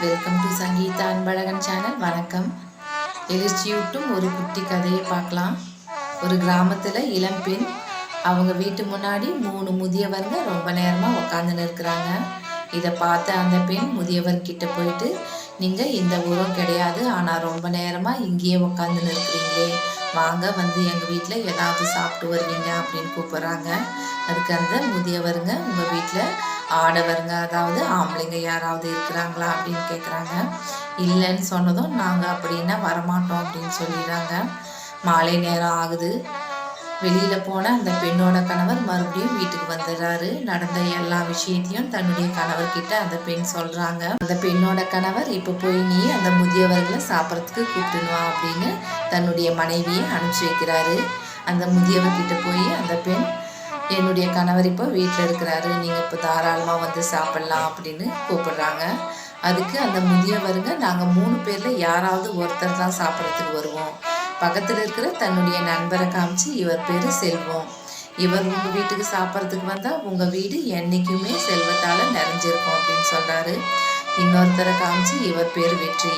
Welcome to Sangeetha Anbazhagan channel வணக்கம். எழுச்சியூட்டும் ஒரு குட்டி கதையை பார்க்கலாம். ஒரு கிராமத்தில் இளம்பெண் அவங்க வீட்டு முன்னாடி மூணு முதியவருங்க ரொம்ப நேரமாக உக்காந்துன்னு இருக்கிறாங்க இதை பார்த்த அந்த பெண் முதியவர்கிட்ட போயிட்டு நீங்கள் இந்த உரம் கிடையாது ஆனால் ரொம்ப நேரமாக இங்கேயே உக்காந்துன்னு இருக்கிறீங்களே வாங்க வந்து எங்கள் வீட்டில் ஏதாவது சாப்பிட்டு வருவீங்க அப்படின்னு கூப்பிட்றாங்க. அதுக்கு அந்த முதியவருங்க உங்கள் வீட்டில் ஆடவருங்க அதாவது ஆம்பளைங்க யாராவது இருக்கிறாங்களா அப்படின்னு கேட்குறாங்க இல்லைன்னு சொன்னதும் நாங்கள் அப்படின்னா வரமாட்டோம் அப்படின்னு சொல்லிடுறாங்க. மாலை நேரம் ஆகுது. வெளியில் போன அந்த பெண்ணோட கணவர் மறுபடியும் வீட்டுக்கு வந்துடுறாரு. நடந்த எல்லா விஷயத்தையும் தன்னுடைய கணவர்கிட்ட அந்த பெண் சொல்கிறாங்க அந்த பெண்ணோட கணவர் இப்போ போய் நீ அந்த முதியவர்களை சாப்பிட்றதுக்கு கூப்பிட்டுனுவா அப்படின்னு தன்னுடைய மனைவியை அனுப்பிச்சி வைக்கிறாரு. அந்த முதியவர்கிட்ட போய் அந்த பெண் என்னுடைய கணவர் இப்போ வீட்டில் இருக்கிறாரு. நீங்கள் இப்போ தாராளமாக வந்து சாப்பிட்லாம் அப்படின்னு கூப்பிடுறாங்க. அதுக்கு அந்த முதியவருங்க நாங்கள் மூணு பேரில் யாராவது ஒருத்தர் தான் சாப்பிட்றதுக்கு வருவோம். பக்கத்தில் இருக்கிற தன்னுடைய நண்பரை காமிச்சு இவர் பேர் செல்வம். இவர் உங்கள் வீட்டுக்கு சாப்பிட்றதுக்கு வந்தால் உங்கள் வீடு என்றைக்குமே செல்வத்தால் நிறைஞ்சிருக்கும் அப்படின்னு சொல்கிறாரு இன்னொருத்தரை காமிச்சு இவர் பேர் வெற்றி.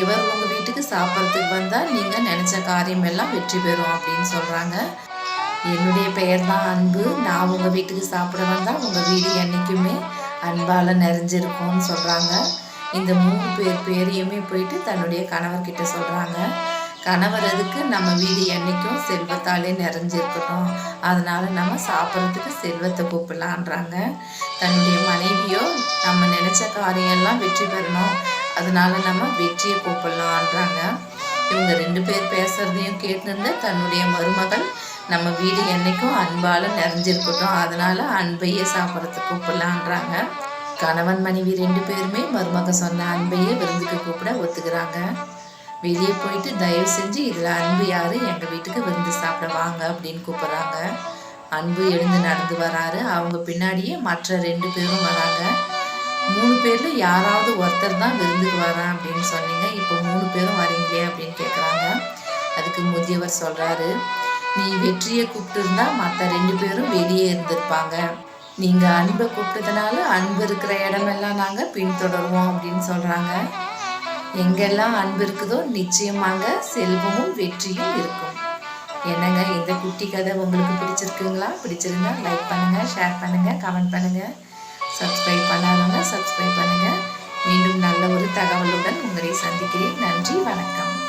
இவர் உங்கள் வீட்டுக்கு சாப்பிட்றதுக்கு வந்தால் நீங்கள் நினச்ச காரியம் எல்லாம் வெற்றி பெறும் அப்படின்னு சொல்கிறாங்க என்னுடைய பெயர் தான் அன்பு. நான் உங்கள் வீட்டுக்கு சாப்பிட வந்தால் உங்கள் வீடு என்றைக்குமே அன்பால் நிறைஞ்சிருக்கும்னு சொல்கிறாங்க இந்த மூணு பேர் பேரையுமே போயிட்டு தன்னுடைய கணவர்கிட்ட சொல்கிறாங்க கணவர் அதுக்கு நம்ம வீடு என்றைக்கும் செல்வத்தாலே நிறைஞ்சிருக்கணும் அதனால் நம்ம சாப்பிட்றதுக்கு செல்வத்தை கூப்பிடலான்றாங்க. தன்னுடைய மனைவியோ நம்ம நினச்ச காரியெல்லாம் வெற்றி பெறணும். அதனால் நம்ம வெற்றியை கூப்பிடலான்றாங்க. இவங்க ரெண்டு பேர் பேசுகிறதையும் கேட்டிருந்த தன்னுடைய மருமகள் நம்ம வீடு என்றைக்கும் அன்பால் நிறைஞ்சிருக்கட்டும். அதனால் அன்பையே சாப்பிட்றதுக்கு கூப்பிடலான்றாங்க. கணவன் மனைவி ரெண்டு பேருமே மருமக சொன்ன அன்பையே விருந்துக்கு கூப்பிட ஒத்துக்கிறாங்க. வெளியே போயிட்டு தயவு செஞ்சு இதில் அன்பு யார்? எங்கள் வீட்டுக்கு விருந்து சாப்பிட வாங்க அப்படின்னு கூப்பிட்றாங்க. அன்பு எழுந்து நடந்து வராரு. அவங்க பின்னாடியே மற்ற ரெண்டு பேரும் வராங்க. மூணு பேரில் யாராவது ஒருத்தர் தான் விருந்துக்கு வரேன் அப்படின்னு சொன்னீங்க. இப்போ மூணு பேரும் வரீங்களே அப்படின்னு கேட்குறாங்க அதுக்கு முதியவர் சொல்கிறாரு நீ வெற்றியை கூப்பிட்டுருந்தா மற்ற ரெண்டு பேரும் வெளியே இருந்திருப்பாங்க. நீங்கள் அன்பை கூப்பிட்டதுனால அன்பு இருக்கிற இடமெல்லாம் நாங்கள் பின்தொடருவோம் அப்படின்னு சொல்கிறாங்க எங்கெல்லாம் அன்பு இருக்குதோ நிச்சயமாக செல்வமும் வெற்றியும் இருக்கும். என்னங்க இந்த குட்டி கதை உங்களுக்கு பிடிச்சிருக்குங்களா? பிடிச்சிருந்தா லைக் பண்ணுங்கள் ஷேர் பண்ணுங்கள் கமெண்ட் பண்ணுங்கள் சப்ஸ்கிரைப் பண்ணாதவங்க சப்ஸ்கிரைப் பண்ணுங்கள் மீண்டும் நல்ல ஒரு தகவலுடன் உங்களை சந்திக்கிறேன். நன்றி வணக்கம்.